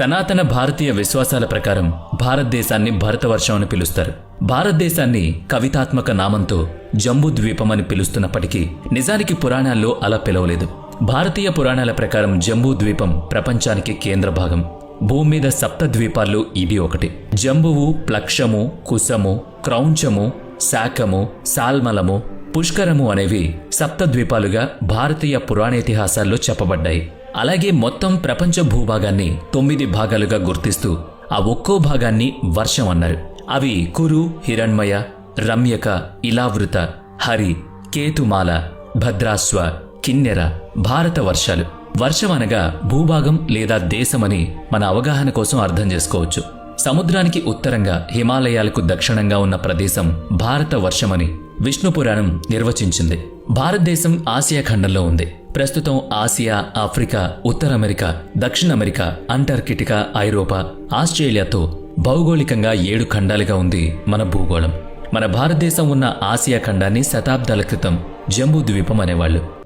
సనాతన భారతీయ విశ్వాసాల ప్రకారం భారతదేశాన్ని భరతవర్షం అని పిలుస్తారు. భారతదేశాన్ని కవితాత్మక నామంతో జంబూద్వీపం అని పిలుస్తున్నప్పటికీ నిజానికి పురాణాల్లో అలా పిలవలేదు. భారతీయ పురాణాల ప్రకారం జంబూద్వీపం ప్రపంచానికి కేంద్ర భాగం. భూమి మీద సప్త ద్వీపాల్లో ఇది ఒకటి. జంబువు ప్లక్షము కుశము క్రౌంచము శాకము సాల్మలము పుష్కరము అనేవి సప్త ద్వీపాలుగా భారతీయ పురాణేతిహాసాల్లో చెప్పబడ్డాయి. అలాగే మొత్తం ప్రపంచ భూభాగాన్ని తొమ్మిది భాగాలుగా గుర్తిస్తూ ఆ ఒక్కో భాగాన్ని వర్షం అన్నారు. అవి కురు హిరణ్మయ రమ్యక ఇలావృత హరి కేతుమాల భద్రాస్వ కిన్నెర భారత వర్షాలు. వర్షం అనగా భూభాగం లేదా దేశమని మన అవగాహన కోసం అర్థం చేసుకోవచ్చు. సముద్రానికి ఉత్తరంగా హిమాలయాలకు దక్షిణంగా ఉన్న ప్రదేశం భారత వర్షమని విష్ణు పురాణం నిర్వచించింది. భారతదేశం ఆసియా ఖండంలో ఉంది. ప్రస్తుతం ఆసియా ఆఫ్రికా ఉత్తర అమెరికా దక్షిణ అమెరికా అంటార్కిటికా ఐరోపా ఆస్ట్రేలియాతో భౌగోళికంగా ఏడు ఖండాలుగా ఉంది మన భూగోళం. మన భారతదేశం ఉన్న ఆసియా ఖండాన్ని శతాబ్దాల క్రితం జంబూ ద్వీపం అనేవాళ్ళు.